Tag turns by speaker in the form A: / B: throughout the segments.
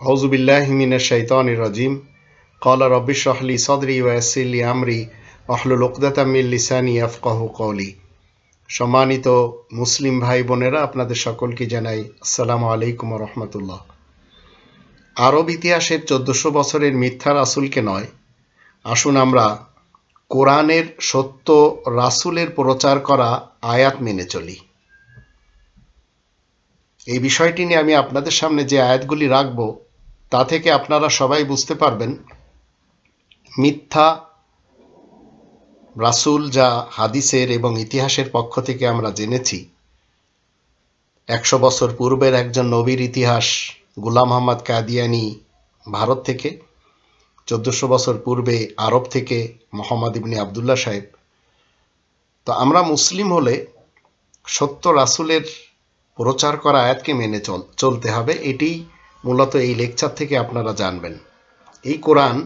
A: হজুবিল্লাহমিনের শৈতানির রাজিম। কলা রব্বিশ রাহলি সদরি ওয়াসিল্লি আমরি আহলুল ওকদাতামিল লিসানি আফকাহ কৌলি সম্মানিত মুসলিম ভাই বোনেরা আপনাদের সকলকে জানাই আসসালামু আলাইকুম রহমতুল্লাহ। আরব ইতিহাসের চোদ্দশো বছরের মিথ্যা রাসুলকে নয়, আসুন আমরা কোরআনের সত্য রাসুলের প্রচার করা আয়াত মেনে চলি। এই বিষয়টি নিয়ে আমি আপনাদের সামনে যে আয়াতগুলি রাখব তা থেকে আপনারা সবাই বুঝতে পারবেন, মিথ্যা রাসুল যা হাদিসের এবং ইতিহাসের পক্ষ থেকে আমরা জেনেছি, একশো বছর পূর্বের একজন নবীর ইতিহাস গুলাম মোহাম্মদ কাদিয়ানি ভারত থেকে, চোদ্দশো বছর পূর্বে আরব থেকে মোহাম্মদ ইবনি আবদুল্লাহ সাহেব। তো আমরা মুসলিম হলে সত্য রাসূলের প্রচার করা আয়াতকে মেনে চল, চলতে হবে। এটি মূলত এই লেকচার থেকে আপনারা জানবেন। এই কোরআন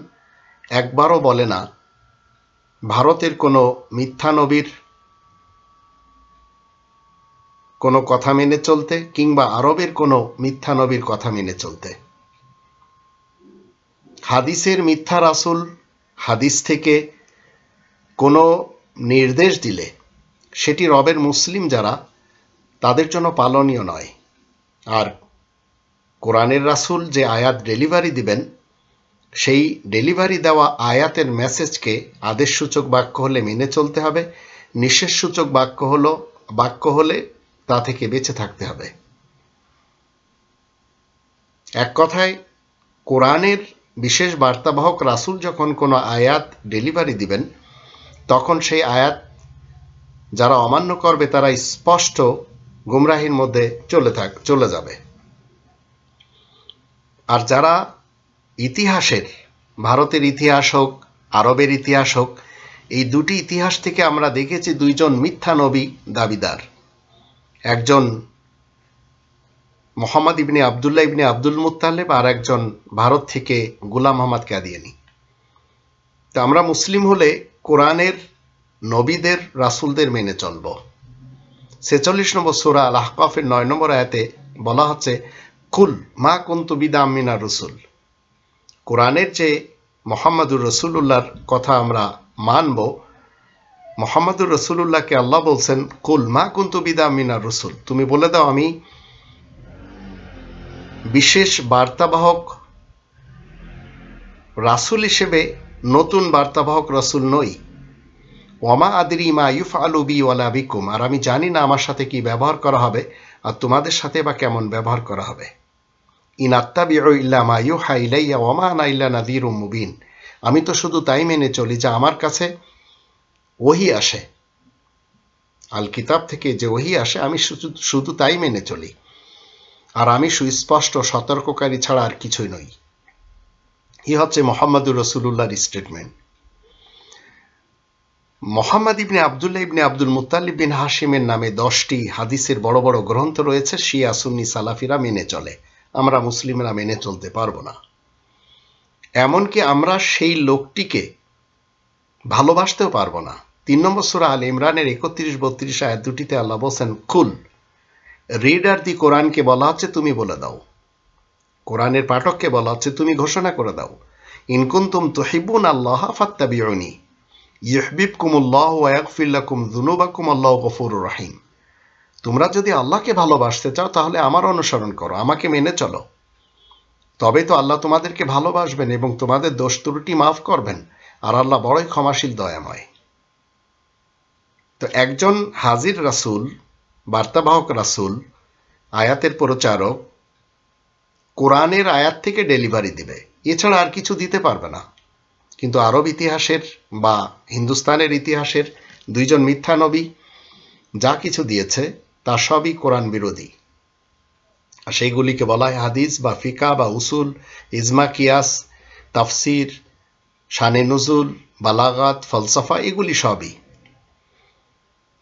A: একবারও বলে না, ভারতের কোনো মিথ্যা নবীর কোনো কথা মেনে চলতে কিংবা আরবের কোনো মিথ্যা নবীর কথা মেনে চলতে। হাদিসের মিথ্যা রাসুল হাদিস থেকে কোনো নির্দেশ দিলে সেটি রবের মুসলিম যারা, তাদের জন্য পালনীয় নয়। আর কোরআনের রাসূল যে আয়াত ডেলিভারি দিবেন, সেই ডেলিভারি দেওয়া আয়াতের মেসেজকে আদেশসূচক বাক্য হলে মেনে চলতে হবে নিঃশেষসূচক বাক্য হলো, বাক্য হলে তা থেকে বেঁচে থাকতে হবে। এক কথায়, কোরআনের বিশেষ বার্তাবাহক রাসুল যখন কোনো আয়াত ডেলিভারি দিবেন, তখন সেই আয়াত যারা অমান্য করবে তারা স্পষ্ট গুমরাহির মধ্যে চলে থাক, চলে যাবে। আর যারা ইতিহাসের ভারতের ইতিহাস হোক, আরবের ইতিহাস হোক, এই দুটি ইতিহাস থেকে আমরা দেখেছি দুইজন মিথ্যা নবী দাবিদার। একজন Mohammad ibn Abdullah ibn Abdul Muttalib আর একজন ভারত থেকে গুলাম মোহাম্মদ কাদিয়ানি। তো আমরা মুসলিম হলে কোরআনের নবীদের, রাসূলদের মেনে চলব। ছেচল্লিশ নম্বর সুরা আল আহকাফের নয় নম্বর আয়াতে বলা হচ্ছে কুল মা কুন্তু বিদাম মিনা রসুল। কোরআনের যে মোহাম্মদুর রসুল্লাহর কথা আমরা মানব। মোহাম্মদুর রসুল্লাহকে আল্লাহ বলছেন, কুল মা কুন্তু বিদা মিনা রসুল। তুমি বলে দাও, আমি বিশেষ বার্তাবাহক রাসুল হিসেবে নতুন বার্তাবাহক রসুল নই। ওয়ামা আদিরি মা ইউফ আলু বি ওয়ালা বিকুম। আর আমি জানি না আমার সাথে কি ব্যবহার করা হবে, আর তোমাদের সাথে বা কেমন ব্যবহার করা হবে। ইন ইল্লা ইলাইয়া আনা ইল্লা নাদির মুবিন। আমি তো শুধু তাই মেনে চলি যে আমার কাছে ওহি আসে। আল কিতাব থেকে যে ওহি আসে, আমি শুধু তাই মেনে চলি। আর আমি সুস্পষ্ট, সতর্ককারী ছাড়া আর কিছুই নই। ই হচ্ছে মোহাম্মদুর রসুল্লাহর statement Muhammad ibn Abdullah ibn Abdul Muttalib বিন হাসিমের নামে দশটি হাদিসের বড় বড় গ্রন্থ রয়েছে, শিয়া সুন্নি সালাফিরা মেনে চলে। আমরা মুসলিমরা মেনে চলতে পারব না। এমনকি আমরা সেই লোকটিকে ভালোবাসতেও পারব না। তিন নম্বর সুরা আল ইমরানের একত্রিশ, বত্রিশ আয়াত দুটিতে আল্লাহ বলছেন, কুল রিডার দি কোরআনকে বলা হচ্ছে তুমি বলে দাও। কোরআনের পাঠককে বলা হচ্ছে তুমি ঘোষণা করে দাও। ইনকুন্তুম তুহিবুন আল্লাহ ফাত্তাবিউনি ইহবিবকুমুল্লাহ ওয়াকফিল্লাকুম দুনুবাকুম আল্লাহ গফুরুর রাহিম। তোমরা যদি আল্লাহকে ভালোবাসতে চাও, তাহলে আমার অনুসরণ করো, আমাকে মেনে চলো। তবে তো আল্লাহ তোমাদেরকে ভালোবাসবেন এবং তোমাদের দোষ ত্রুটি মাফ করবেন, আর আল্লাহ বড়ই ক্ষমাশীল, দয়াময়। তো একজন হাজির রাসূল, বার্তাবাহক রাসূল, আয়াতের প্রচারক, কোরআনের আয়াত থেকে ডেলিভারি দিবে। এছাড়া আর কিছু দিতে পারবে না। কিন্তু আরব ইতিহাসের বা হিন্দুস্তানের ইতিহাসের দুইজন মিথ্যা নবী যা কিছু দিয়েছে তা সবই কোরআন বিরোধী। সেইগুলিকে বলা হয় হাদিস বা ফিকা বা উসুল, ইজমা, কিয়াস, তাফসির, শানে নজুল, বালাগাত, ফলসফা, এগুলি সবই।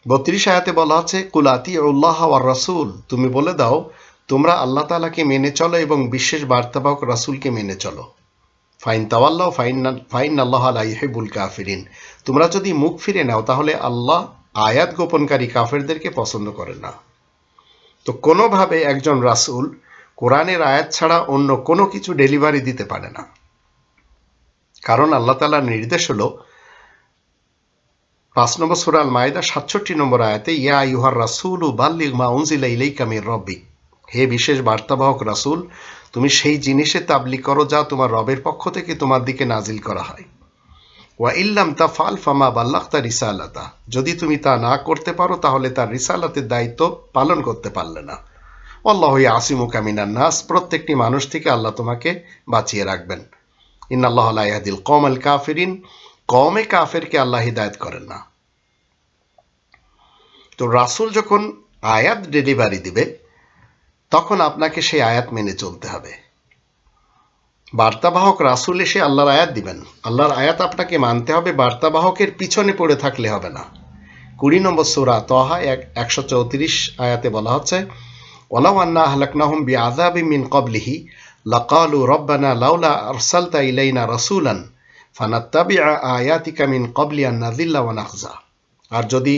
A: বত্রিশ আয়াতে বলা আছে কুলাতি উল্লাহ আর রাসুল তুমি বলে দাও, তোমরা আল্লাহ তালাকে মেনে চলো এবং বিশেষ বার্তাবাহক রাসুলকে মেনে চলো। ফাইন তাওয়াল্লাহ ফাইন ফাইন আল্লাহ আলাইহেবুল কাফিরিন। তোমরা যদি মুখ ফিরে নাও, তাহলে আল্লাহ আয়াত গোপনকারী কাফেরদেরকে পছন্দ করেন না। তো কোনোভাবে একজন রাসূল কোরআনের আয়াত ছাড়া অন্য কোনো কিছু ডেলিভারি দিতে পারে না। কারণ আল্লাহ তালার নির্দেশ হলো, পাঁচ নম্বর সুরাল মায়দা সাতষট্টি নম্বর আয়াতে, ইয়া ইউহার রাসুল ও বাল্লিক মা উনজিলা ইলাইকা মির রব্বিক। হে বিশেষ বার্তাবাহক রাসূল, তুমি সেই জিনিসে তাবলি করো যা তোমার রবের পক্ষ থেকে তোমার দিকে নাজিল করা হয়। ওয়া ইল্লাম তা ফাল ফামা বাল্লাখতা রিসালাতা। যদি তুমি তা না করতে পারো, তাহলে তার রিসালাতের দায়িত্ব পালন করতে পারলে না। আল্লাহ আসিমু কামিনার নাস, প্রত্যেকটি মানুষ থেকে আল্লাহ তোমাকে বাঁচিয়ে রাখবেন। ইন্নাল্লাহ লা ইয়াহদিল কওমাল কাফিরিন কমে কাফেরকে আল্লাহ হিদায়ত করেন না। তো রাসূল যখন আয়াত ডেলিভারি দিবে, তখন আপনাকে সেই আয়াত মেনে চলতে হবে। বার্তাবাহক রাসূল এসে আল্লাহর আয়াত দিবেন। আল্লাহর আয়াত আপনাকে মানতে হবে, বার্তাবাহকের পিছনে পড়ে থাকলে হবে না। কুড়ি নম্বর সুরা তহা এক, একশো চৌত্রিশ আয়াতে বলা হচ্ছে ওলাউ আন্না হালাকনাহুম বি আজাবি মিন কবলিহি লাকালু রব্বানা লাউলা আরসালতা ইলাইনা রাসূলান, ফানাত্তাবিআ আয়াতিকা মিন কবলি আন নাযিল্লা ওয়া নাখজা। আর যদি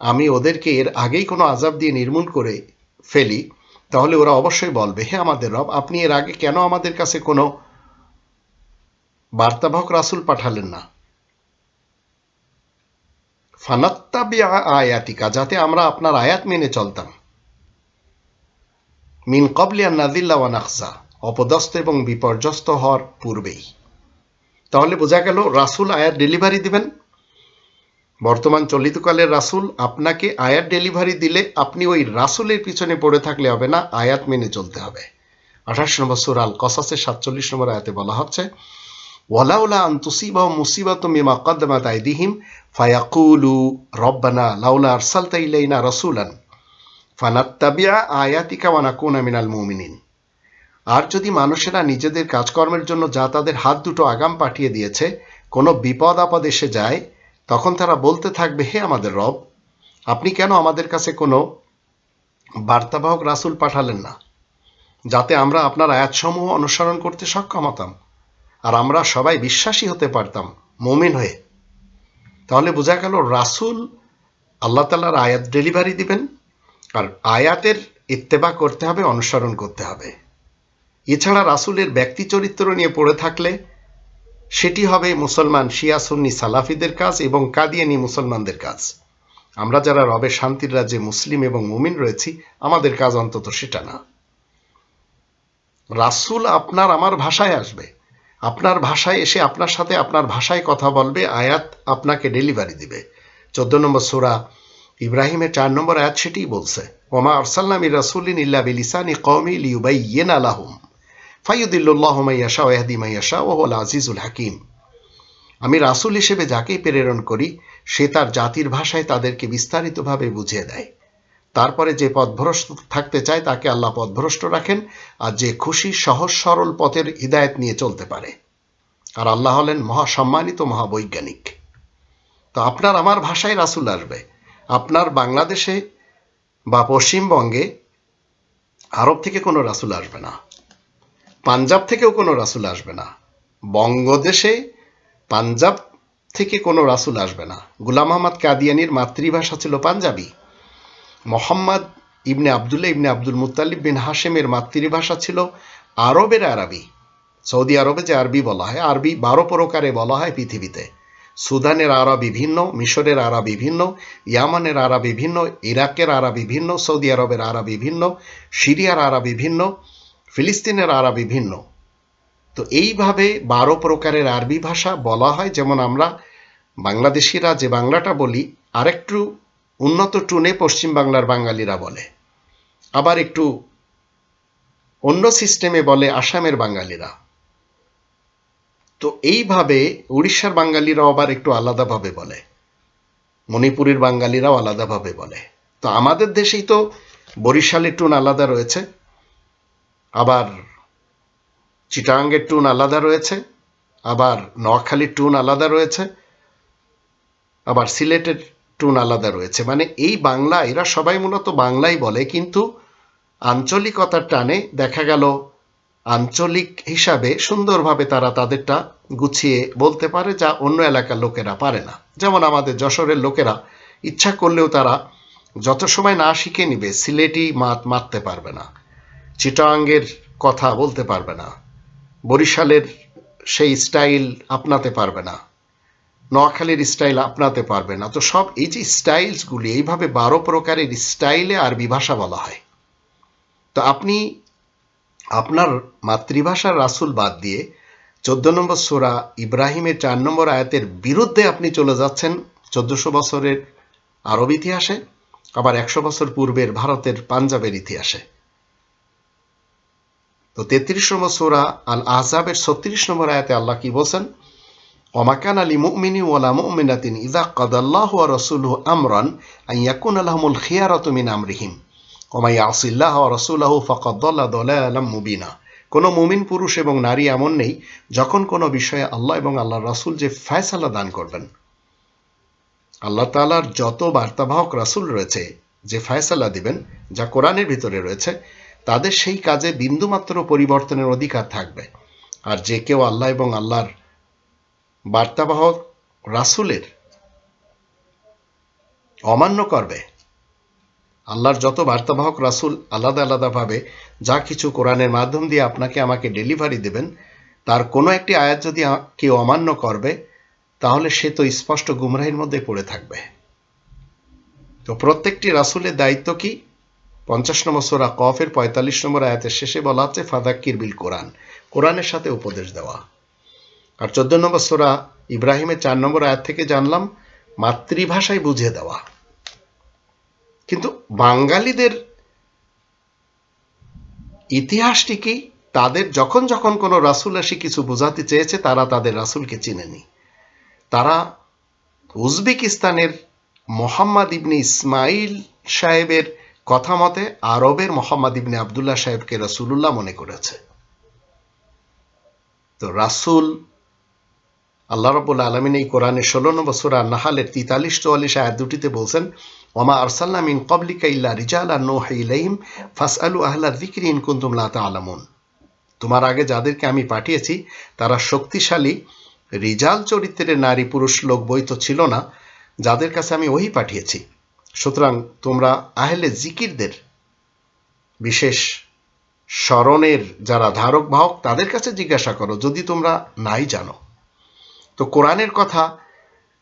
A: আমি ওদেরকে এর আগেই কোনো আজাব দিয়ে নির্মূল করে ফেলি তাহলে ওরা অবশ্যই বলবে, হে আমাদের রব, আপনি এর আগে কেন আমাদের কাছে কোনো বার্তাবাহক রাসূল পাঠালেন না? ফানাত্তাবিআ আয়াতিকা, যাতে আমরা আপনার আয়াত মেনে চলতাম। মিন কবলিয়া নাজিল্লা ওয়া নাখসা অপদস্থ এবং বিপর্যস্ত হওয়ার পূর্বেই। তাহলে বোঝা গেল, রাসুল আয়াত ডেলিভারি দিবেন? বর্তমান চলিতকালের রাসূল আপনাকে আয়াত ডেলিভারি দিলে আপনি ওই রাসূলের পিছনে পড়ে থাকলে হবে না, আয়াত মেনে চলতে হবে। আঠাশ নম্বর সুরাল কসাসের সাতচল্লিশ নম্বর আয়াতে বলা হচ্ছে, ওয়ালাউলা আন তুসিবা মুসিবাত মিমা কদ্দামাত আইদিহিম, ফায়াকুলু রব্বানা লাউলা আরসালতা ইলাইনা রাসূলান, ফানাত্তাবিয়া আয়াতিকা ওয়া নাকুনা মিনাল মুমিনিন। আর যদি মানুষেরা নিজেদের কাজকর্মের জন্য যা তাদের হাত দুটো আগাম পাঠিয়ে দিয়েছে, কোনো বিপদ আপদ এসে যায় তখন তারা বলতে থাকবে, হে আমাদের রব, আপনি কেন আমাদের কাছে কোনো বার্তাবাহক রাসুল পাঠালেন না, যাতে আমরা আপনার আয়াতসমূহ অনুসরণ করতে সক্ষম হতাম আর আমরা সবাই বিশ্বাসী হতে পারতাম, মুমিন হয়ে? তাহলে বোঝা গেল রাসূল আল্লাহ তালার আয়াত ডেলিভারি দিবেন আর আয়াতের ইত্তেবা করতে হবে, অনুসরণ করতে হবে। এছাড়া রাসূলের ব্যক্তি চরিত্র নিয়ে পড়ে থাকলে সেটি হবে মুসলমান শিয়া সুন্নি সালাফিদের কাজ এবং কাদিয়ানি মুসলমানদের কাজ। আমরা যারা রবে শান্তির রাজ্যে মুসলিম এবং মুমিন রয়েছি, আমাদের কাজ অন্তত সেটা না। রাসূল আপনার আমার ভাষায় আসবে। আপনার ভাষায় এসে আপনার সাথে আপনার ভাষায় কথা বলবে, আয়াত আপনাকে ডেলিভারি দিবে। চোদ্দ নম্বর সুরা ইব্রাহিমের চার নম্বর আয়াত সেটিই বলছে, ওমা আরসাল্লাম রাসুলিন ইল্লা বিলিসানি কওমি লিউবাইয়িনা লাহুম। আজিজুল হাকিম। আমি রাসূল হিসেবে যাকেই প্রেরণ করি, সে তার জাতির ভাষায় তাদেরকে বিস্তারিতভাবে বুঝিয়ে দেয়। তারপরে যে পথভ্রষ্ট থাকতে চায়, তাকে আল্লাহ পথভ্রষ্ট রাখেন আর যে খুশি, সহজ, সরল পথের হৃদায়ত নিয়ে চলতে পারে। আর আল্লাহ হলেন মহাসম্মানিত মহাবৈজ্ঞানিক। তো আপনার আমার ভাষায় রাসূল আসবে। আপনার বাংলাদেশে বা পশ্চিমবঙ্গে আরব থেকে কোনো রাসূল আসবে না। পাঞ্জাব থেকেও কোনো রাসুল আসবে না। বঙ্গদেশে পাঞ্জাব থেকে কোনো রাসুল আসবে না। গুলাম আহমদ কাদিয়ানির মাতৃভাষা ছিল panjabi. Mohammad ibn Abdullah ibn Abdul Muttalib বিন হাশেমের মাতৃভাষা ছিল আরবের আরবি। সৌদি আরবে যে আরবি বলা হয়, আরবি বারো প্রকারে বলা হয় পৃথিবীতে। সুদানের আরবি বিভিন্ন মিশরের আরবি বিভিন্ন ইয়ামানের আরবি বিভিন্ন ইরাকের আরবি বিভিন্ন সৌদি আরবের আরবি বিভিন্ন সিরিয়ার আরবি ভিন্ন ফিলিস্তিনের আরবি ভিন্ন। তো এইভাবে বারো প্রকারের আরবি ভাষা বলা হয়, যেমন আমরা বাংলাদেশিরা যে বাংলাটা বলি, আরেকটু উন্নত টুনে পশ্চিম বাংলার বাঙালিরা বলে। আবার একটু অন্য সিস্টেমে বলে আসামের বাঙালিরা। তো এইভাবে উড়িষ্যার বাঙালিরাও আবার একটু আলাদাভাবে বলে। মণিপুরের বাঙালিরাও আলাদাভাবে বলে। তো আমাদের দেশেই তো বরিশালের টুন আলাদা রয়েছে। আবার চিটাঙ্গের টুন আলাদা রয়েছে, আবার নোয়াখালীর টুন আলাদা রয়েছে, আবার সিলেটের টুন আলাদা রয়েছে। মানে এই বাংলা, এরা সবাই মূলত বাংলাই বলে, কিন্তু আঞ্চলিকতার টানে দেখা গেল আঞ্চলিক হিসাবে সুন্দরভাবে তারা তাদেরটা গুছিয়ে বলতে পারে, যা অন্য এলাকার লোকেরা পারে না। যেমন আমাদের যশোরের লোকেরা, ইচ্ছা করলেও তারা যত সময় না শিখে নিবে সিলেটি মাত মারতে পারবে না। চিটাঙ্গের কথা বলতে পারবে না। বরিশালের সেই স্টাইল আপনাতে পারবে না। নোয়াখালীর স্টাইল আপনাতে পারবে না। তো সব এই যে স্টাইলসগুলি, এইভাবে বারো প্রকারের স্টাইলে আরবি ভাষা বলা হয়। তো আপনি আপনার মাতৃভাষার রাসুল বাদ দিয়ে চোদ্দ নম্বর সোরা ইব্রাহিমের চার নম্বর আয়াতের বিরুদ্ধে আপনি চলে যাচ্ছেন চোদ্দশো বছরের আরব ইতিহাসে, আবার একশো বছর পূর্বের ভারতের পাঞ্জাবের ইতিহাসে। তো তেত্রিশ নম্বর সোরা আল আহজাবের ছত্রিশ নম্বর আয়াতে আল্লাহ কি বলছেন? ওমাকান আলী মুমিনী ওয়ালা মুমিনাতিন ইদা কদাল্লাহ ওয়া রসুলহু আমরান আন ইয়াকুন আলহামুল খিয়ারত মিন আমরিহিম। ওমাই আসিল্লাহ ওয়া রসুলাহু ফাকাদ্দাল্লা দলালাম মুবিনা। কোনো মুমিন, পুরুষ এবং নারী এমন নেই যখন কোনো বিষয়ে আল্লাহ এবং আল্লাহ রাসূল যে ফয়সালা দান করবেন। আল্লাহ তাআলার যত বার্তাবাহক রাসূল রয়েছে, যে ফয়সালা দিবেন, যা কোরআনের ভিতরে রয়েছে তাদের সেই কাজে বিন্দুমাত্র পরিবর্তনের অধিকার থাকবে। আর যে কেউ আল্লাহ এবং আল্লাহর বার্তাবাহক রাসুলের অমান্য করবে, আল্লাহর যত বার্তাবাহক রাসুল আলাদা আলাদাভাবে যা কিছু কোরআনের মাধ্যম দিয়ে আপনাকে আমাকে ডেলিভারি দেবেন, তার কোনো একটি আয়াত যদি কেউ অমান্য করবে, তাহলে সে তো স্পষ্ট গুমরাহির মধ্যে পড়ে থাকবে। তো প্রত্যেকটি রাসুলের দায়িত্ব কি? পঞ্চাশ নম্বর সোরা কফের পঁয়তাল্লিশ নম্বর আয়াতের শেষে বলা হচ্ছে ফাদাক্কির বিল কোরআন। কোরআনের সাথে উপদেশ দেওয়া। আর চোদ্দ নম্বর সোরা ইব্রাহিমের চার নম্বর আয়াত থেকে জানলাম, মাতৃভাষায় বুঝিয়ে দেওয়া। কিন্তু বাঙালিদের ইতিহাসটি কি? তাদের যখন যখন কোনো রাসুল এসে কিছু বোঝাতে চেয়েছে, তারা তাদের রাসুলকে চিনেনি। তারা উজবেকিস্তানের মোহাম্মদ ইবনে ইসমাইল সাহেবের কথা মতে, আরবের মোহাম্মদ ইবনে আবদুল্লাহ সাহেবকে রসুলুল্লাহ মনে করেছে। তো রাসুল, আল্লাহ রবুল্লা আলমিন এই কোরআনের ষোলো নম্বর সুরা নাহালের তিতাল্লিশ চুয়াল্লিশ আয়াত দুটিতে বলছেন, ওমা আরসাল্লা ইন কবলিকা ইল্লা রিজালা নোহ ইলাইহিম ফাস আলু আহলা যিকরি ইন কুনতুম লা তাআলামুন। তোমার আগে যাদেরকে আমি পাঠিয়েছি, তারা শক্তিশালী, রিজাল চরিত্রের নারী পুরুষ লোক বই তো ছিল না, যাদের কাছে আমি ওহি পাঠিয়েছি। সুতরাং তোমরা আহলে জিকিরদের বিশেষ স্মরণের যারা ধারক বাহক, তাদের কাছে জিজ্ঞাসা করো, যদি তোমরা নাই জানো। তো কোরআনের কথা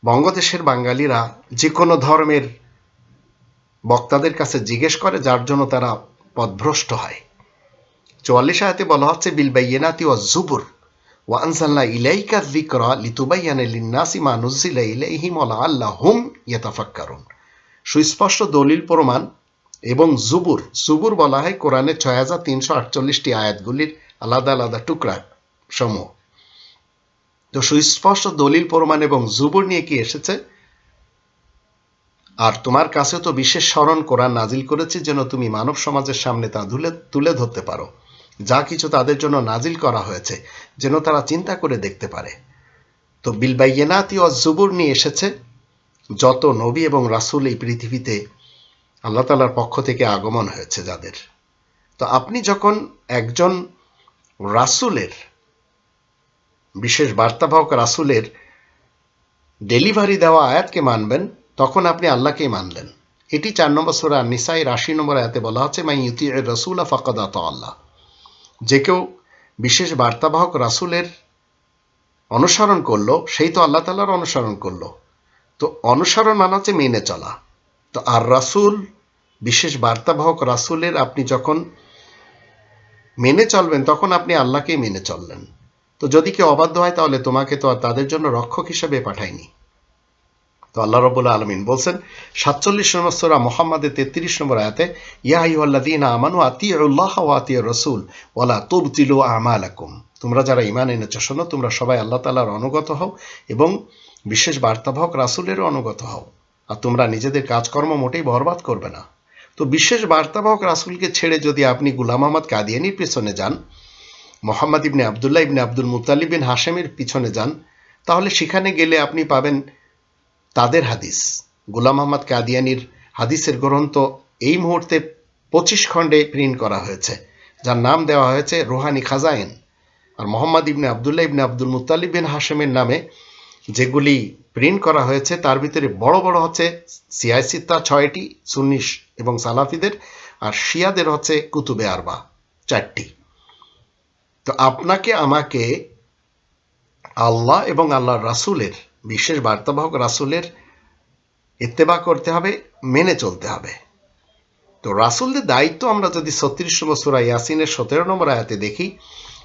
A: বঙ্গদেশের বাঙালিরা যে কোনো ধর্মের বক্তাদের কাছে জিজ্ঞেস করে, যার জন্য তারা পদভ্রষ্ট হয়। চুয়াল্লিশ আয়াতে বলা হচ্ছে, বিল বাইয়েনাতি ও জুবুর, ওয়া আনসাল্লা ইলাইকা যিকরা লিতুবাইয়ানা লিন-নাসি মা নুজিলা ইলাইহিম ওয়া লাআল্লাহুম ইয়াতাফাক্কারুন। সুস্পষ্ট দলিল প্রমাণ এবং জুবুর জুবুর বলা হয় কোরআনের ছয় হাজার তিনশো আটচল্লিশটি আয়াতগুলির আলাদা আলাদা টুকরা সমূহ। তো সুস্পষ্ট দলিল প্রমাণ এবং জুবুর নিয়ে কি এসেছে? আর তোমার কাছে তো বিশেষ স্মরণ কোরআন নাজিল করেছি যেন তুমি মানব সমাজের সামনে তা তুলে তুলে ধরতে পারো। যা কিছু তাদের জন্য নাজিল করা হয়েছে যেন তারা চিন্তা করে দেখতে পারে। তো বিলবাইয়েনাতি জুবুর নিয়ে এসেছে যত নবী এবং রাসূল এই পৃথিবীতে আল্লাহ তালার পক্ষ থেকে আগমন হয়েছে যাদের। তো আপনি যখন একজন রাসূলের, বিশেষ বার্তাবাহক রাসূলের ডেলিভারি দেওয়া আয়াতকে মানবেন, তখন আপনি আল্লাহকেই মানলেন। এটি চার নম্বর সোরা নিসাই রাশি নম্বর আয়াতে বলা হচ্ছে মাই ইউতি রসুল ফাকাদ আল্লাহ। যে কেউ বিশেষ বার্তাবাহক রাসূলের অনুসরণ করল, সেই তো আল্লাহ তালার অনুসরণ করল। তো অনুসরণ মানে হচ্ছে মেনে চলা। তো আর রাসূল, বিশেষ বার্তাবাহক রাসূলের আপনি যখন মেনে চলবেন, তখন আপনি আল্লাহকেই মেনে চললেন। তো যদি কেউ অবাধ্য হয়, তাহলে তোমাকে তো আর তাদের জন্য রক্ষক হিসেবে পাঠায়নি। তো আল্লাহ রবুল্লা আলমিন বলছেন, সাতচল্লিশ নম্বর সোরা মোহাম্মদের তেত্রিশ নম্বর আয়াতে, ইয়া আইহাল্লাদিন আমানু আতি উল্লাহ ও আতি রসুল ওলা তুবতিলু আমালাকুম। তোমরা যারা ইমান এনেছো, শোনো, তোমরা সবাই আল্লাহ তালার অনুগত হও এবং বিশেষ বার্তাবাহক রাসুলেরও অনুগত হও। আর তোমরা নিজেদের কাজকর্ম মোটেই বরবাদ করবে না। তো বিশেষ বার্তাবাহক রাসুলকে ছেড়ে যদি আপনি গুলাম আহমদ কাদিয়ানির পেছনে যান, Mohammad ibn Abdullah ibn Abdul Muttalib বিন পিছনে যান, তাহলে সেখানে গেলে আপনি পাবেন তাদের হাদিস। গুলাম আহমদ কাদিয়ানির হাদিসের গ্রন্থ এই মুহূর্তে পঁচিশ খণ্ডে প্রিন্ট করা হয়েছে, যার নাম দেওয়া হয়েছে রোহানি খাজাইন। আর Mohammad ibn Abdullah ibn Abdul Muttalib বিন নামে যেগুলি প্রিন্ট করা হয়েছে, তার ভিতরে বড় বড় হচ্ছে সিয়াসিত্তা ছয়টি, সুন্নিশ এবং সালাফিদের, আর শিয়াদের হচ্ছে কুতুবে আরবা চারটি। তো আপনাকে আমাকে আল্লাহ এবং আল্লাহ রাসুলের, বিশেষ বার্তাবাহক রাসুলের ইত্তেবা করতে হবে, মেনে চলতে হবে। তো রাসুলদের দায়িত্ব আমরা যদি ছত্রিশ নম্বর সুরা ইয়াসিনের সতেরো নম্বর আয়াতে দেখি,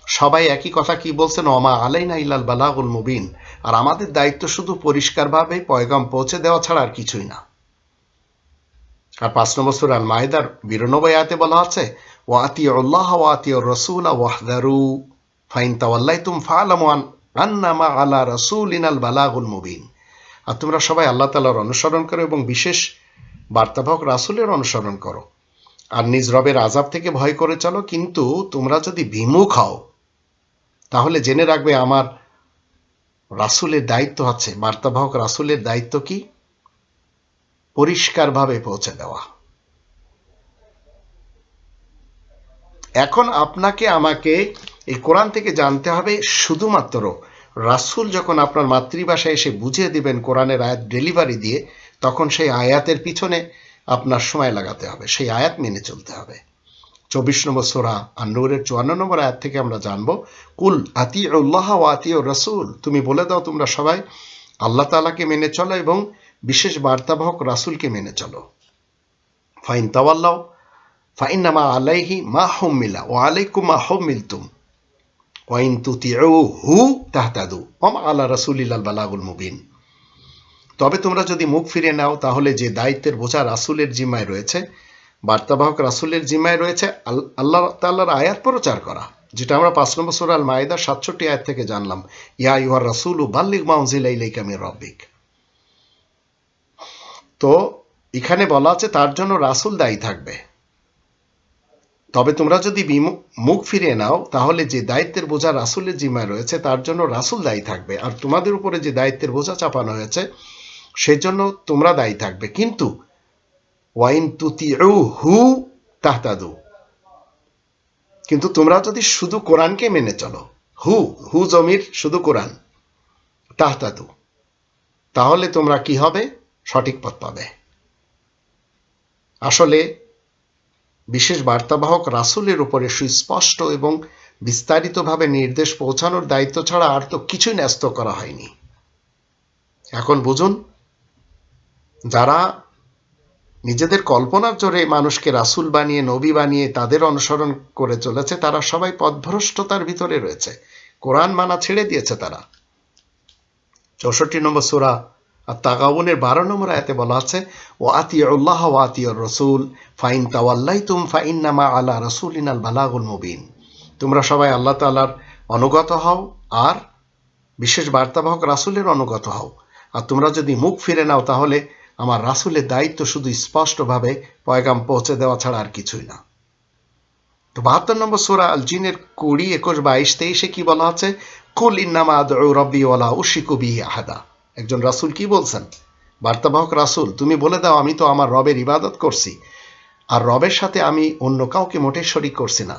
A: সবাই একই কথা কি বলছেন? অমা আলাইনা ইল্লাল বালাগুল মুবিন। আর আমাদের দায়িত্ব শুধু পরিষ্কারভাবে পয়গাম পৌঁছে দেওয়া ছাড়া আর কিছুই না। আর পাঁচ নম্বর সুরা আল মাহিদার বিরানব্বই আয়াতে বলা আছে ও আতি আল্লাহ ও আতি রসুল ওয়াহদারু, ফাইন তাওয়াল্লাইতুম ফালামু আন্নামা আলা রসুল ইনাল বালাগুল মুবিন। আর তোমরা সবাই আল্লাহ তালার অনুসরণ করো এবং বিশেষ বার্তাবাহক রাসুলের অনুসরণ করো। আর নিজ রবের আজাব থেকে ভয় করে চলো, কিন্তু তোমরা যদি বিমুখ হও, তাহলে জেনে রাখবে আমার রাসুলের দায়িত্ব আছে বার্তাবাহক রাসুলের দায়িত্ব কি? পরিষ্কারভাবে পৌঁছে দেওয়া। এখন আপনাকে, আমাকে এই কোরআন থেকে জানতে হবে শুধুমাত্র রাসুল যখন আপনার মাতৃভাষায় এসে বুঝিয়ে দিবেন কোরআনের আয়াত ডেলিভারি দিয়ে, তখন সেই আয়াতের পিছনে আপনার সময় লাগাতে হবে, সেই আয়াত মেনে চলতে হবে। চব্বিশ নম্বর সোরা আর নূরের চুয়ান্ন নম্বর আয়াত থেকে আমরা জানব, কুল আতি উল্লাহ ও আতি রসুল তুমি বলে দাও তোমরা সবাই, আল্লাহ তালাকে মেনে চলো এবং বিশেষ বার্তাবাহক রাসুলকে মেনে চলো। ফাইন তাওয়াল্লাও ফাইন নামা আলাইহি মা হোম মিলা ও আলাইকুম মা হোম মিলতুম ওয়াইন তুতিউ হু তাহতাদু ওম আলা রাসুলিল্লাল বালাগুল মুবিন। তবে তোমরা যদি মুখ ফিরে নাও, তাহলে যে দায়িত্বের বোঝা রাসুলের জিম্মায় রয়েছে বার্তাবাহক রাসুলের জিম্মায় রয়েছে আল্লাহ তাল্লাহর আয়াত প্রচার করা, যেটা আমরা পাঁচ নম্বর সুরাল মায়েদার সাতষট্টি আয়াত থেকে জানলাম। ইয়া ইউহার রাসুল ও বাল্লিক মাউজিল ইলাইকামি রব্বিক। তো এখানে বলা আছে তার জন্য রাসুল দায়ী থাকবে। তবে তোমরা যদি মুখ ফিরিয়ে নাও, তাহলে যে দায়িত্বের বোঝা রাসুলের জিম্মায় রয়েছে, তার জন্য রাসুল দায়ী থাকবে। আর তোমাদের উপরে যে দায়িত্বের বোঝা চাপানো হয়েছে, সেজন্য তোমরা দায়ী থাকবে। কিন্তু ওয়াইন তুতি হু তাহতাদু। কিন্তু তোমরা যদি শুধু কোরআনকে মেনে চলো, হু হু জমির শুধু কোরআন, তাহতাদু, তাহলে তোমরা কি হবে? সঠিক পথ পাবে। আসলে বিশেষ বার্তাবাহক রাসুলের উপরে সুস্পষ্ট এবং বিস্তারিতভাবে নির্দেশ পৌঁছানোর দায়িত্ব ছাড়া আর তো কিছুই ন্যস্ত করা হয়নি। এখন বুঝুন, যারা নিজেদের কল্পনার জোরে মানুষকে রাসুল বানিয়ে, নবী বানিয়ে তাদের অনুসরণ করে চলেছে, তারা সবাই পথভ্রষ্টতার ভিতরে রয়েছে। কোরআন মানা ছেড়ে দিয়েছে তারা। চৌষট্টি নম্বর সুরা আর তাগাউনের বারো নম্বর আয়াতে বলা আছে ও আতিয়া উল্লাহ ও আতিয়া রসুল, ফাইন তাওয়াল্লাই তুম ফাইন নামা আল্লাহ রসুল ইনাল বালাগুল মুবিন। তোমরা সবাই আল্লাহ তালার অনুগত হও, আর বিশেষ বার্তাবাহক রাসুলের অনুগত হও। আর তোমরা যদি মুখ ফিরে নাও তাহলে আমার রাসুলের দায়িত্ব শুধু স্পষ্টভাবে পয়গাম পৌঁছে দেওয়া ছাড়া আর কিছুই না। তো বাহাত্তর নম্বর সোরা আল জিনের কুড়ি, একুশ, বাইশ, তেইশে কি বলা আছে? কুল ইন্নামা রব্বি ওয়ালা উশিকু বিহি আহাদা। একজন রাসুল কি বলছেন? বার্তাবাহক রাসুল, তুমি বলে দাও, আমি তো আমার রবের ইবাদত করছি, আর রবের সাথে আমি অন্য কাউকে মোটে শরিক করছি না।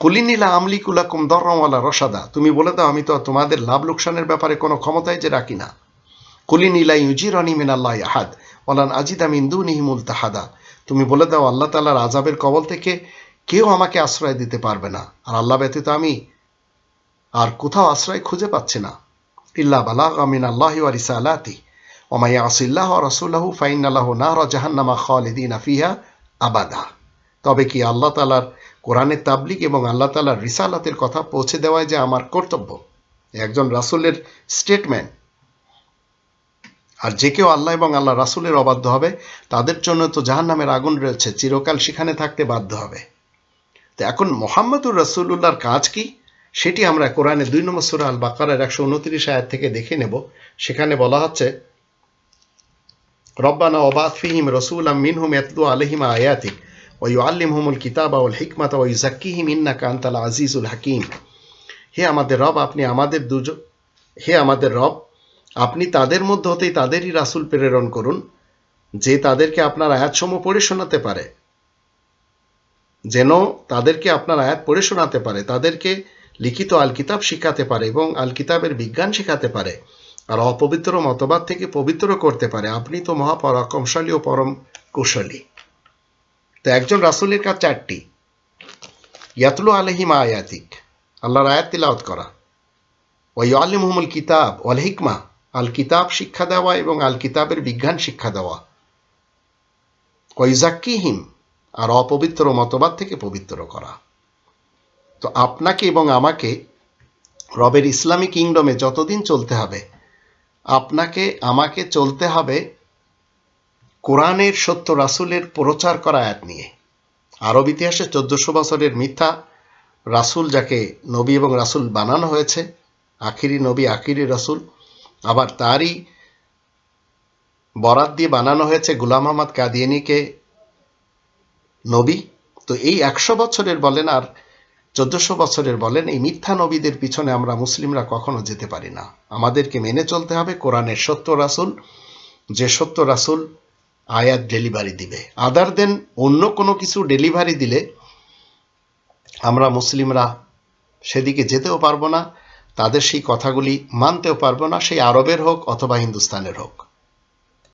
A: কুলিনীলা আমলিকুলাকুম দরওয়ালা রসাদা তুমি বলে দাও, আমি তো তোমাদের লাভ লোকসানের ব্যাপারে কোনো ক্ষমতায় যে রাখি না। কুলিনীলা ইউজিরনি মিন আল্লাহ আহাদ ওলান আজিদা মিন্দু নিহিমুল তাহাদা তুমি বলে দাও, আল্লাহ তালার আজাবের কবল থেকে কেউ আমাকে আশ্রয় দিতে পারবে না। আর আল্লাহ ব্যতীত আমি আর কোথাও আশ্রয় খুঁজে পাচ্ছি না। ইল্লা বালাগ আমিন আল্লাহ ওয়ারিসা আলাতি ওমাইয়া আসিল্লাহ রসুল্লাহ ফাইন আল্লাহ নার জাহান্নামা খালিদিন আফিহা আবাদা। তবে কি আল্লাহ তালার কোরআনের তাবলিক এবং আল্লাহ তালার রিসালাতের কথা পৌঁছে দেওয়ায় যে আমার কর্তব্য? একজন রাসুলের স্টেটমেন্ট আর যে কেউ আল্লাহ এবং আল্লাহ রাসুলের অবাধ্য হবে, তাদের জন্য তো জাহান নামের আগুন রয়েছে, চিরকাল সেখানে থাকতে বাধ্য হবে। তো এখন মোহাম্মদুর রসুল্লাহর কাজ কি? সেটি আমরা কোরআনে দুই নম্বর সুরা আল বাকারের একশো উনত্রিশ আয়াত থেকে দেখে নেব। সেখানে বলা হচ্ছে, রব্বানা ওবাদ ফিহিম রসুল মিনহুম এতদু আলহিম আয়াতিক ওয়ু আল্লিমহুমুল কিতাবা ওল হিকমাতা ওই জাক্কিহিম ইন্না কান্তাল আজিজুল হাকিম। হে আমাদের রব, আপনি আমাদের দুজন হে আমাদের রব আপনি তাদের মধ্য হতেই তাদেরই রাসুল প্রেরণ করুন, যে তাদেরকে আপনার আয়াতসমূহ পড়ে শোনাতে পারে। যেন তাদেরকে আপনার আয়াত পড়ে শোনাতে পারে, তাদেরকে লিখিত আল কিতাব শিখাতে পারে এবং আল কিতাবের বিজ্ঞান শেখাতে পারে, আর অপবিত্র মতবাদ থেকে পবিত্র করতে পারে। আপনি তো মহাপরাক্রমশালী ও পরম কুশলী। তো একজন রাসূলের কাজ চারটি। ইয়াতলু আলহিম আয়াতিক, আল্লাহর আয়াত তিলাওয়াত করা। ওই ওয়ালিমহুমুল কিতাব ওয়াল হিকমা আল কিতাব শিক্ষা দেওয়া এবং আল কিতাবের বিজ্ঞান শিক্ষা দেওয়া। ওয়াইজাক্কিহিম আর অপবিত্র মতবাদ থেকে পবিত্র করা। তো আপনাকে এবং আমাকে রবের ইসলামী কিংডমে যতদিন চলতে হবে, আপনাকে, আমাকে চলতে হবে কোরআনের সত্য রাসূলের প্রচার করা আয়াত নিয়ে। আরব ইতিহাসে চোদ্দশো বছরের মিথ্যা রাসূল যাকে নবী এবং রাসূল বানানো হয়েছে, আখিরি নবী, আখিরি রাসূল আবার তারই বরাত দিয়ে বানানো হয়েছে গুলাম আহমদ কাদিয়ানিকে নবী। তো এই একশো বছরের বলেন আর চোদ্দশো বছরের বলেন, এই মিথ্যা নবীদের পিছনে আমরা মুসলিমরা কখনো যেতে পারি না। আমাদেরকে মেনে চলতে হবে কোরআনের সত্য রাসুল, যে সত্য রাসুল আয়াত ডেলিভারি দিবে। আদার দেন অন্য কোনো কিছু ডেলিভারি দিলে আমরা মুসলিমরা সেদিকে যেতেও পারব না। তাদের সেই কথাগুলি মানতেও পারব না সেই আরবের হোক অথবা হিন্দুস্তানের হোক।